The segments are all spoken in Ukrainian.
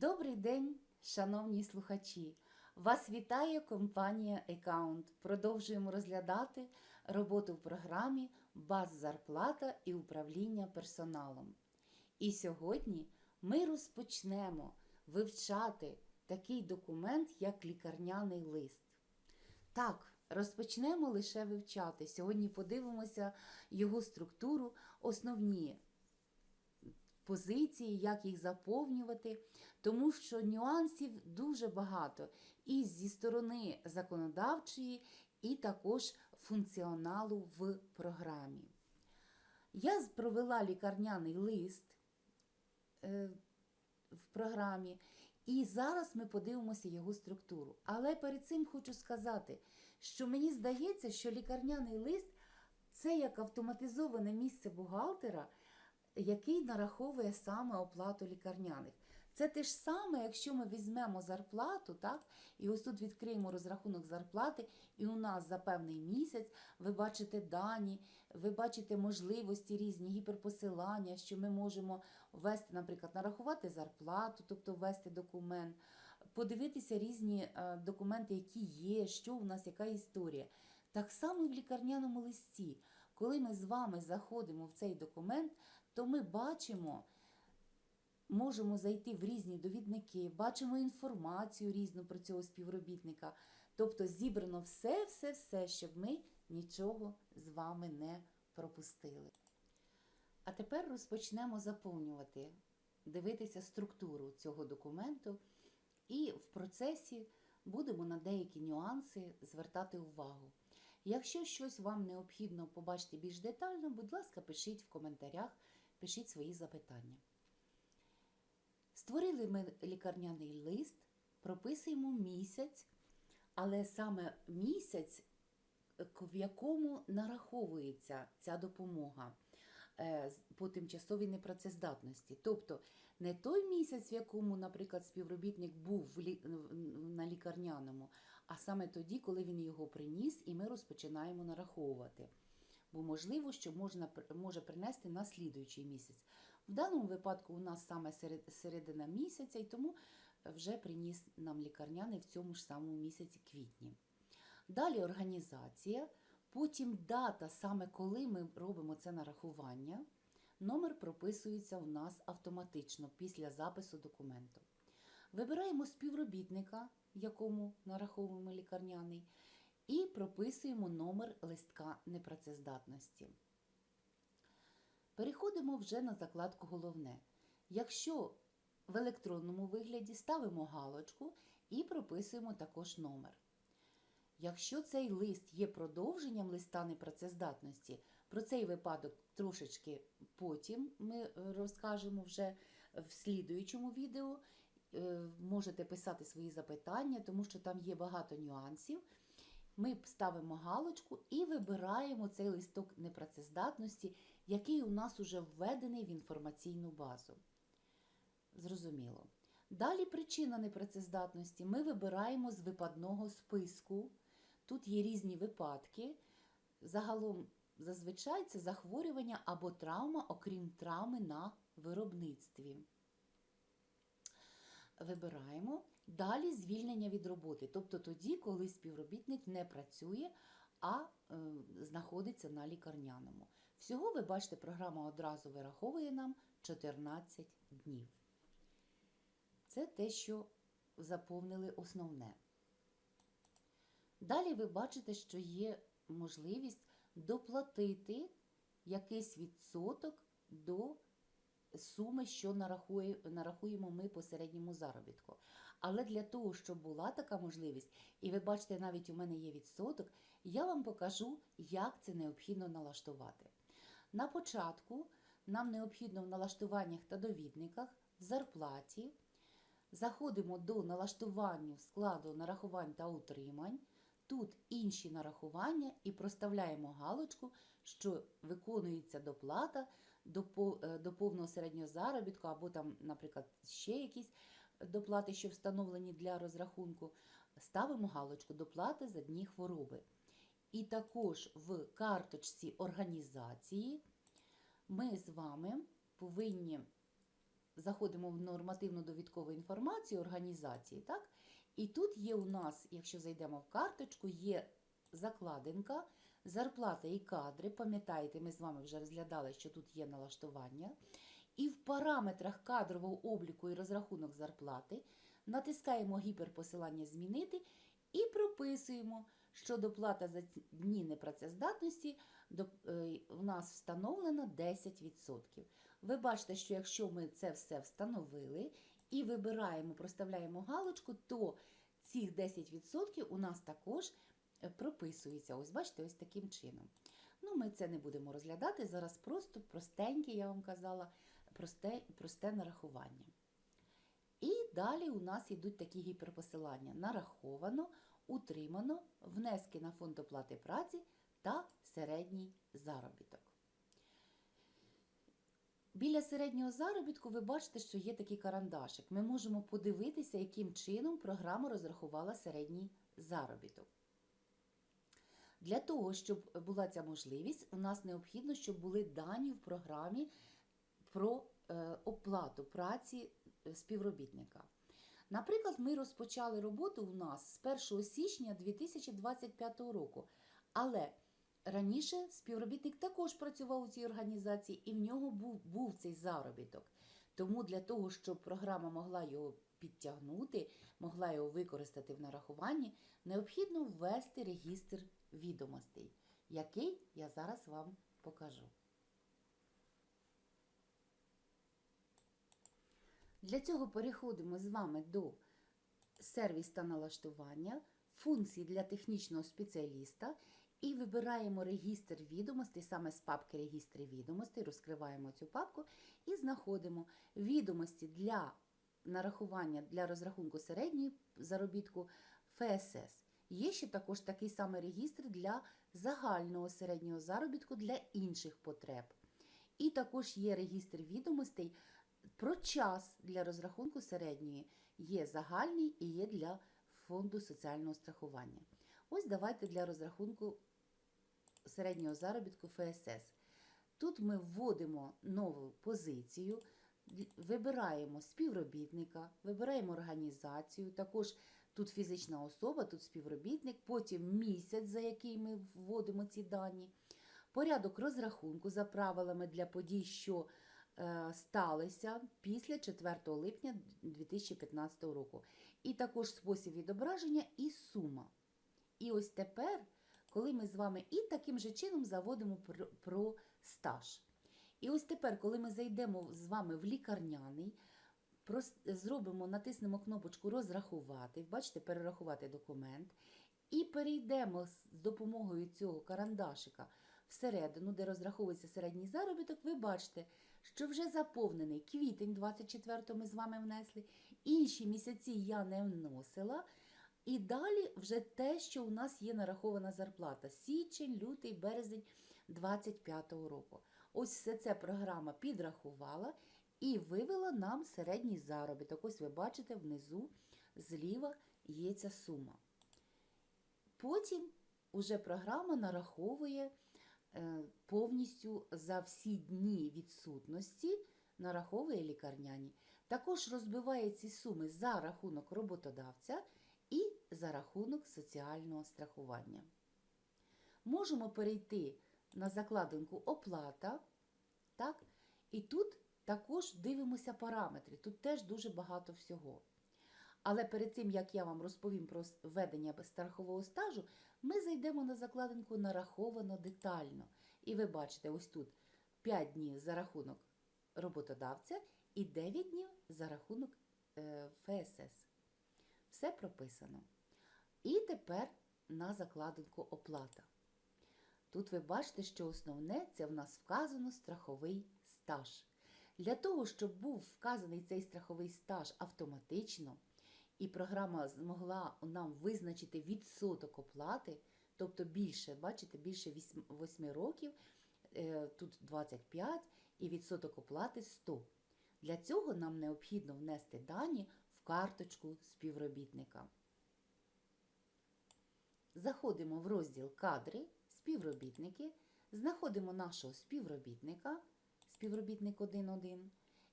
Добрий день, шановні слухачі! Вас вітає компанія Account. Продовжуємо розглядати роботу в програмі Баз зарплата і управління персоналом. І сьогодні ми розпочнемо вивчати такий документ, як лікарняний лист. Так, розпочнемо лише вивчати. Сьогодні подивимося його структуру, основні позиції, як їх заповнювати, тому що нюансів дуже багато і зі сторони законодавчої, і також функціоналу в програмі. Я провела лікарняний лист е, в програмі, і зараз ми подивимося його структуру. Але перед цим хочу сказати, що мені здається, що лікарняний лист це як автоматизоване місце бухгалтера, який нараховує саме оплату лікарняних. Це те ж саме, якщо ми візьмемо зарплату, так, і ось тут відкриємо розрахунок зарплати, і у нас за певний місяць ви бачите дані, ви бачите можливості різні, гіперпосилання, що ми можемо ввести, наприклад, нарахувати зарплату, тобто ввести документ, подивитися різні е, документи, які є, що у нас, яка історія. Так само в лікарняному листі. Коли ми з вами заходимо в цей документ, то ми бачимо, можемо зайти в різні довідники, бачимо інформацію різну про цього співробітника. Тобто зібрано все-все-все, щоб ми нічого з вами не пропустили. А тепер розпочнемо заповнювати, дивитися структуру цього документу, і в процесі будемо на деякі нюанси звертати увагу. Якщо щось вам необхідно побачити більш детально, будь ласка, пишіть в коментарях, пишіть свої запитання. Створили ми лікарняний лист, прописуємо місяць, але саме місяць, в якому нараховується ця допомога е, по тимчасовій непрацездатності. Тобто не той місяць, в якому, наприклад, співробітник був на лікарняному, а саме тоді, коли він його приніс, і ми розпочинаємо нараховувати. Бо можливо, що можна, може принести на слідуючий місяць. В даному випадку у нас саме серед, середина місяця, і тому вже приніс нам лікарняний в цьому ж самому місяці квітні. Далі організація, потім дата, саме коли ми робимо це нарахування. Номер прописується у нас автоматично після запису документу. Вибираємо співробітника, якому нараховуємо лікарняний, і прописуємо номер листка непрацездатності. Переходимо вже на закладку Головне. Якщо в електронному вигляді ставимо галочку і прописуємо також номер. Якщо цей лист є продовженням листа непрацездатності, про цей випадок трошечки потім ми розкажемо вже в слідуючому відео. Е, Можете писати свої запитання, тому що там є багато нюансів. Ми ставимо галочку і вибираємо цей листок непрацездатності, який у нас вже введений в інформаційну базу. Зрозуміло. Далі причина непрацездатності ми вибираємо з випадного списку. Тут є різні випадки. Загалом, зазвичай, це захворювання або травма, окрім травми на виробництві. Вибираємо. Далі звільнення від роботи, тобто тоді, коли співробітник не працює, а е, знаходиться на лікарняному. Всього, ви бачите, програма одразу вираховує нам 14 днів. Це те, що заповнили основне. Далі ви бачите, що є можливість доплатити якийсь відсоток до суми, що нарахує, нарахуємо ми по середньому заробітку. Але для того, щоб була така можливість, і ви бачите, навіть у мене є відсоток, я вам покажу, як це необхідно налаштувати. На початку нам необхідно в налаштуваннях та довідниках в зарплаті. Заходимо до налаштування складу нарахувань та утримань. Тут інші нарахування і проставляємо галочку, що виконується доплата до до повного середнього заробітку, або там, наприклад, ще якісь доплати, що встановлені для розрахунку. Ставимо галочку доплати за дні хвороби. І також в карточці організації ми з вами повинні заходимо в нормативну довідкову інформацію організації, так? І тут є у нас, якщо зайдемо в карточку, є закладинка, зарплата і кадри. Пам'ятаєте, ми з вами вже розглядали, що тут є налаштування. І в параметрах кадрового обліку і розрахунок зарплати натискаємо гіперпосилання Змінити і прописуємо, що доплата за дні непрацездатності до, е, нас встановлено 10%. Ви бачите, що якщо ми це все встановили і вибираємо, проставляємо галочку, то цих 10% у нас також прописується. Ось бачите, ось таким чином. Ну, ми це не будемо розглядати. Зараз просто простеньке, я вам казала, просте, просте нарахування. І далі у нас йдуть такі гіперпосилання: нараховано, утримано, внески на фонд оплати праці та середній заробіток. Біля середнього заробітку ви бачите, що є такий карандашик. Ми можемо подивитися, яким чином програма розрахувала середній заробіток. Для того, щоб була ця можливість, у нас необхідно, щоб були дані в програмі про е, оплату праці е, співробітника. Наприклад, ми розпочали роботу у нас з 1 січня 2025 року, але раніше співробітник також працював у цій організації і в нього був, був цей заробіток. Тому для того, щоб програма могла його підтягнути, могла його використати в нарахуванні, необхідно ввести регістр відомостей, який я зараз вам покажу. Для цього переходимо з вами до сервіс та налаштування, функції для технічного спеціаліста і вибираємо регістр відомостей, саме з папки регістри відомостей, розкриваємо цю папку і знаходимо відомості для нарахування для розрахунку середньої заробітку ФСС. Є ще також такий самий регістр для загального середнього заробітку для інших потреб. І також є регістр відомостей про час для розрахунку середньої. Є загальний і є для фонду соціального страхування. Ось давайте для розрахунку середнього заробітку ФСС. Тут ми вводимо нову позицію, вибираємо співробітника, вибираємо організацію, також тут фізична особа, тут співробітник, потім місяць, за який ми вводимо ці дані, порядок розрахунку за правилами для подій, що е, сталися після 4 липня 2015 року. І також спосіб відображення і сума. І ось тепер, коли ми з вами і таким же чином заводимо про, стаж. І ось тепер, коли ми зайдемо з вами в лікарняний, зробимо, натиснемо кнопочку Розрахувати, бачите, перерахувати документ, і перейдемо з допомогою цього карандашика всередину, де розраховується середній заробіток, ви бачите, що вже заповнений квітень 24 ми з вами внесли, інші місяці я не вносила. І далі вже те, що у нас є нарахована зарплата січень, лютий, березень 25 року. Ось все це програма підрахувала і вивела нам середній заробіток. Ось ви бачите, внизу зліва є ця сума. Потім уже програма нараховує е, повністю за всі дні відсутності, нараховує лікарняні. Також розбиває ці суми за рахунок роботодавця і за рахунок соціального страхування. Можемо перейти на закладинку оплата. Так? І тут також дивимося параметри. Тут теж дуже багато всього. Але перед тим, як я вам розповім про введення страхового стажу, ми зайдемо на закладинку нараховано детально. І ви бачите, ось тут 5 днів за рахунок роботодавця і 9 днів за рахунок е, ФСС. Все прописано. І тепер на закладинку оплата. Тут ви бачите, що основне це в нас вказано страховий стаж. Для того, щоб був вказаний цей страховий стаж автоматично, і програма змогла нам визначити відсоток оплати, тобто більше, бачите, більше 8 років, е, тут 25 і відсоток оплати 100. Для цього нам необхідно внести дані в карточку співробітника. Заходимо в розділ Кадри, співробітники, знаходимо нашого співробітника, співробітник 1.1,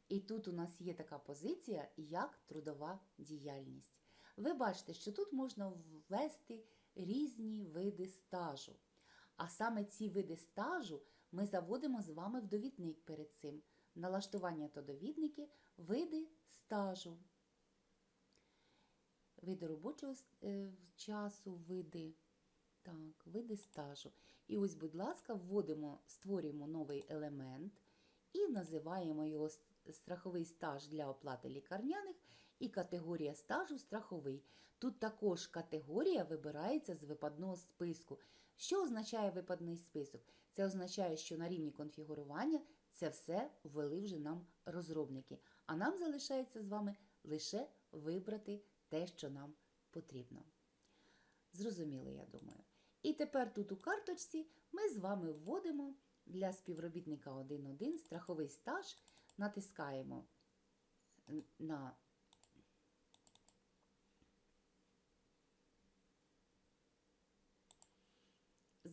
І тут у нас є така позиція, як трудова діяльність. Ви бачите, що тут можна ввести різні види стажу. А саме ці види стажу ми заводимо з вами в довідник перед цим. Налаштування та довідники, види стажу. Види робочого е, часу, види. Так, види стажу. І ось, будь ласка, вводимо, створюємо новий елемент і називаємо його страховий стаж для оплати лікарняних і категорія стажу страховий. Тут також категорія вибирається з випадного списку. Що означає випадний список? Це означає, що на рівні конфігурування це все ввели вже нам розробники. А нам залишається з вами лише вибрати те, що нам потрібно. Зрозуміло, я думаю. І тепер тут у карточці ми з вами вводимо для співробітника 1.1 страховий стаж, натискаємо на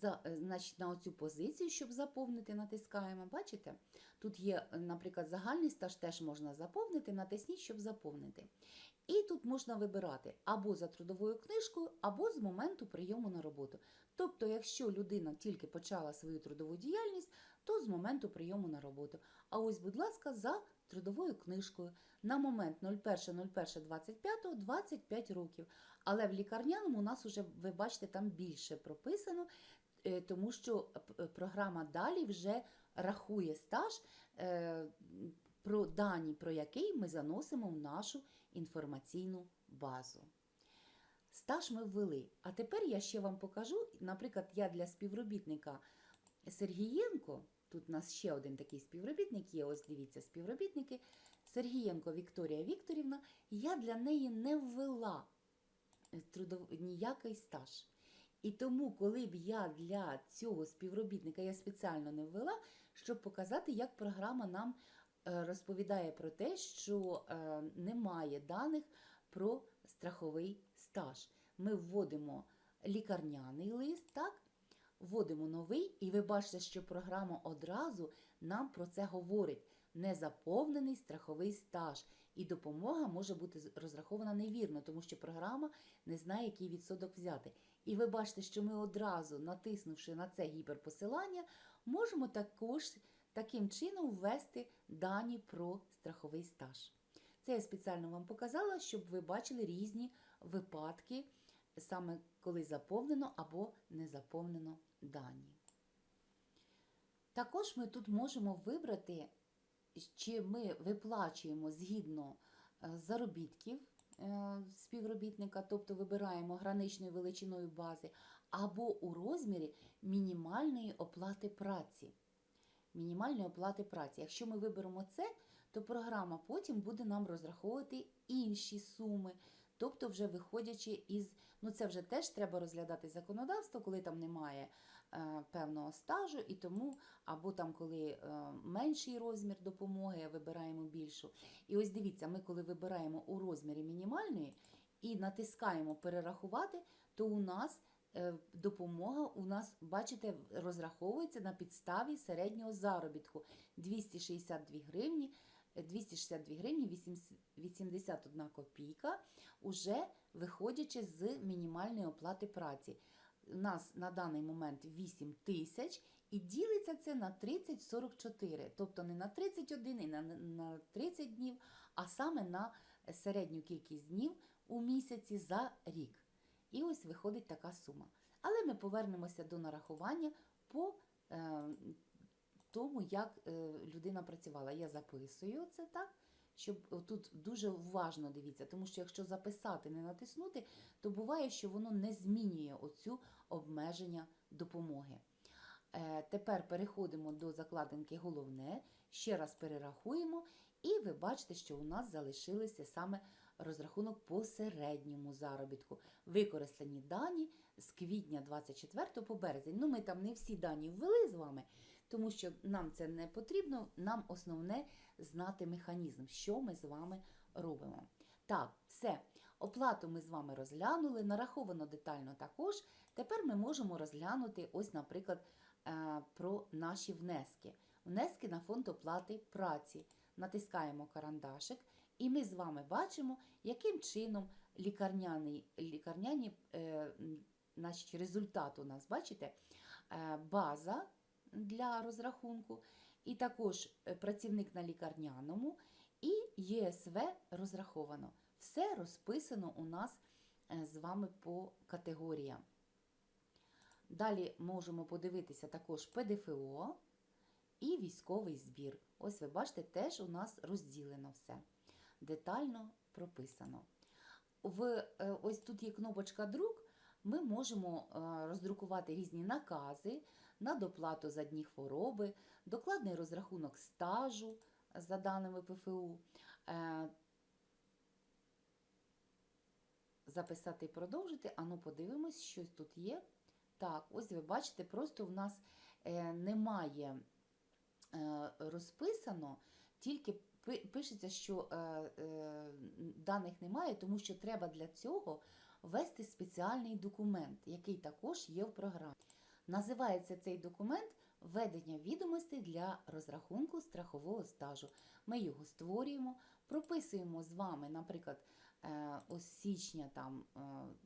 за, е, значить, на оцю позицію, щоб заповнити, натискаємо. Бачите? Тут є, наприклад, загальний стаж теж можна заповнити, натисніть, щоб заповнити. І тут можна вибирати або за трудовою книжкою, або з моменту прийому на роботу. Тобто, якщо людина тільки почала свою трудову діяльність, то з моменту прийому на роботу. А ось, будь ласка, за трудовою книжкою на момент 01.01.25 25 років. Але в лікарняному у нас вже, ви бачите, там більше прописано, е, тому що програма далі вже рахує стаж, е, про дані, про який ми заносимо в нашу інформаційну базу. Стаж ми ввели. А тепер я ще вам покажу, наприклад, я для співробітника Сергієнко, тут у нас ще один такий співробітник є, ось дивіться, співробітники. Сергієнко Вікторія Вікторівна, я для неї не ввела трудов... ніякий стаж. І тому, коли б я для цього співробітника я спеціально не ввела, щоб показати, як програма нам е, розповідає про те, що е, немає даних про страховий стаж. Ми вводимо лікарняний лист, так? Вводимо новий, і ви бачите, що програма одразу нам про це говорить. Незаповнений страховий стаж. І допомога може бути розрахована невірно, тому що програма не знає, який відсоток взяти. І ви бачите, що ми одразу, натиснувши на це гіперпосилання, можемо також таким чином ввести дані про страховий стаж. Це я спеціально вам показала, щоб ви бачили різні випадки, саме коли заповнено або не заповнено дані. Також ми тут можемо вибрати, чи ми виплачуємо згідно е, заробітків е, співробітника, тобто вибираємо граничною величиною бази, або у розмірі мінімальної оплати праці. Мінімальної оплати праці. Якщо ми виберемо це, то програма потім буде нам розраховувати інші суми. Тобто, вже виходячи із, ну це вже теж треба розглядати законодавство, коли там немає е, певного стажу, і тому, або там, коли е, менший розмір допомоги, вибираємо більшу. І ось дивіться, ми коли вибираємо у розмірі мінімальної і натискаємо перерахувати, то у нас допомога у нас, бачите, розраховується на підставі середнього заробітку 262 гривні. 262 гривні 81 копійка, уже виходячи з мінімальної оплати праці. У нас на даний момент 8 тисяч і ділиться це на 30-44, тобто не на 31 і на 30 днів, а саме на середню кількість днів у місяці за рік. І ось виходить така сума. Але ми повернемося до нарахування по е, тому, як е, людина працювала. Я записую це так, щоб тут дуже уважно дивіться, тому що якщо записати, не натиснути, то буває, що воно не змінює оцю обмеження допомоги. Е, тепер переходимо до закладинки головне, ще раз перерахуємо, і ви бачите, що у нас залишилися саме розрахунок по середньому заробітку. Використані дані з квітня 24 по березень. Ну, ми там не всі дані ввели з вами тому що нам це не потрібно, нам основне знати механізм, що ми з вами робимо. Так, все. Оплату ми з вами розглянули, нараховано детально також. Тепер ми можемо розглянути, ось, наприклад, е, про наші внески. Внески на фонд оплати праці. натискаємо карандашик, і ми з вами бачимо, яким чином лікарняний, лікарняні е, значить, результат у нас, бачите, е, база для розрахунку, і також е, працівник на лікарняному, і ЄСВ розраховано. Все розписано у нас е, з вами по категоріям. Далі можемо подивитися також ПДФО і військовий збір. Ось ви бачите, теж у нас розділено все. Детально прописано. В, е, ось тут є кнопочка друк. Ми можемо е, роздрукувати різні накази на доплату за дні хвороби, докладний розрахунок стажу за даними ПФУ. е, Записати і продовжити. Ану, подивимось, щось тут є. Так, ось ви бачите, просто в нас немає розписано, тільки пишеться, що е, е, даних немає, тому що треба для цього ввести спеціальний документ, який також є в програмі. Називається цей документ Введення відомостей для розрахунку страхового стажу. Ми його створюємо, прописуємо з вами, наприклад, е, ось січня, там, е,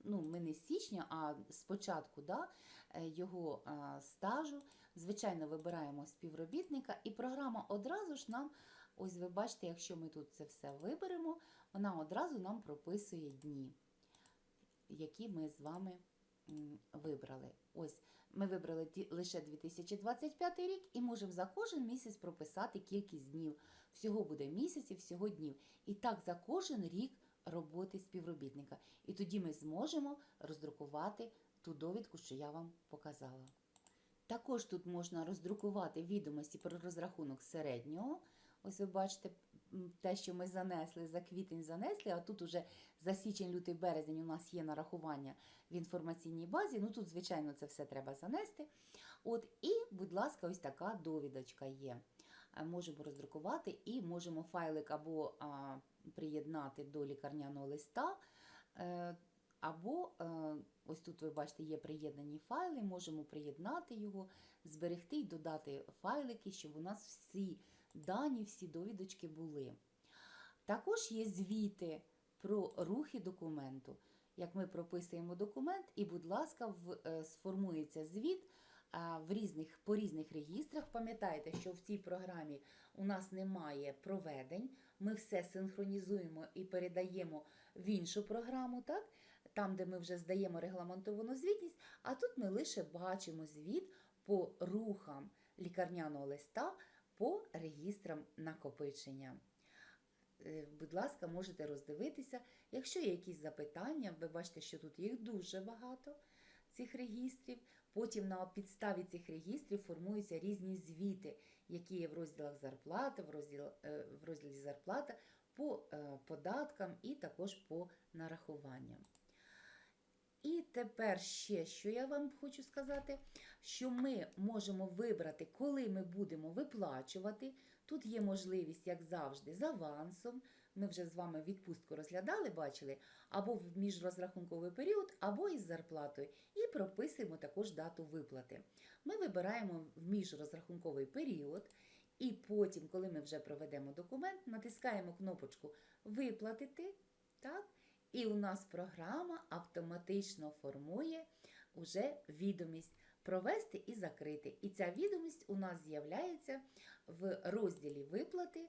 ну, ми не з січня, а спочатку да, е, його стажу. Звичайно, вибираємо співробітника, і програма одразу ж нам, ось ви бачите, якщо ми тут це все виберемо, вона одразу нам прописує дні, які ми з вами вибрали. Ось ми вибрали лише 2025 рік і можемо за кожен місяць прописати кількість днів. Всього буде місяців, всього днів. І так за кожен рік роботи співробітника. І тоді ми зможемо роздрукувати ту довідку, що я вам показала. Також тут можна роздрукувати відомості про розрахунок середнього. Ось ви бачите те, що ми занесли, за квітень занесли, а тут уже за січень, лютий, березень у нас є нарахування в інформаційній базі. Ну тут, звичайно, це все треба занести. От, і, будь ласка, ось така довідочка є. Е, Можемо роздрукувати і можемо файлик або а, приєднати до лікарняного листа. е, Або е, ось тут ви бачите, є приєднані файли, можемо приєднати його, зберегти і додати файлики, щоб у нас всі дані, всі довідочки були. Також є звіти про рухи документу. Як ми прописуємо документ, і, будь ласка, в, е, сформується звіт а, в різних, по різних регістрах. Пам'ятайте, що в цій програмі у нас немає проведень, ми все синхронізуємо і передаємо в іншу програму, так? там, де ми вже здаємо регламентовану звітність, а тут ми лише бачимо звіт по рухам лікарняного листа по регістрам накопичення. Е, Будь ласка, можете роздивитися. Якщо є якісь запитання, ви бачите, що тут їх дуже багато, цих регістрів. Потім на підставі цих регістрів формуються різні звіти, які є в розділах зарплата, в, розділ, е, в розділі зарплата по е, податкам і також по нарахуванням. І тепер ще, що я вам хочу сказати, що ми можемо вибрати, коли ми будемо виплачувати. Тут є можливість, як завжди, з авансом. Ми вже з вами відпустку розглядали, бачили, або в міжрозрахунковий період, або із зарплатою. І прописуємо також дату виплати. Ми вибираємо в міжрозрахунковий період, і потім, коли ми вже проведемо документ, натискаємо кнопочку Виплатити. так? І у нас програма автоматично формує уже відомість провести і закрити. І ця відомість у нас з'являється в розділі виплати,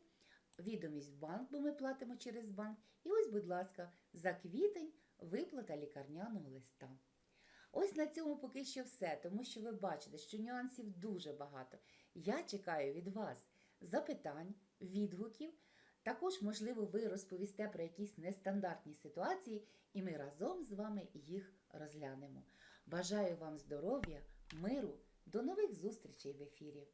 відомість в банк, бо ми платимо через банк. І ось, будь ласка, за квітень виплата лікарняного листа. Ось на цьому поки що все, тому що ви бачите, що нюансів дуже багато. Я чекаю від вас запитань, відгуків. Також, можливо, ви розповісте про якісь нестандартні ситуації, і ми разом з вами їх розглянемо. Бажаю вам здоров'я, миру, до нових зустрічей в ефірі!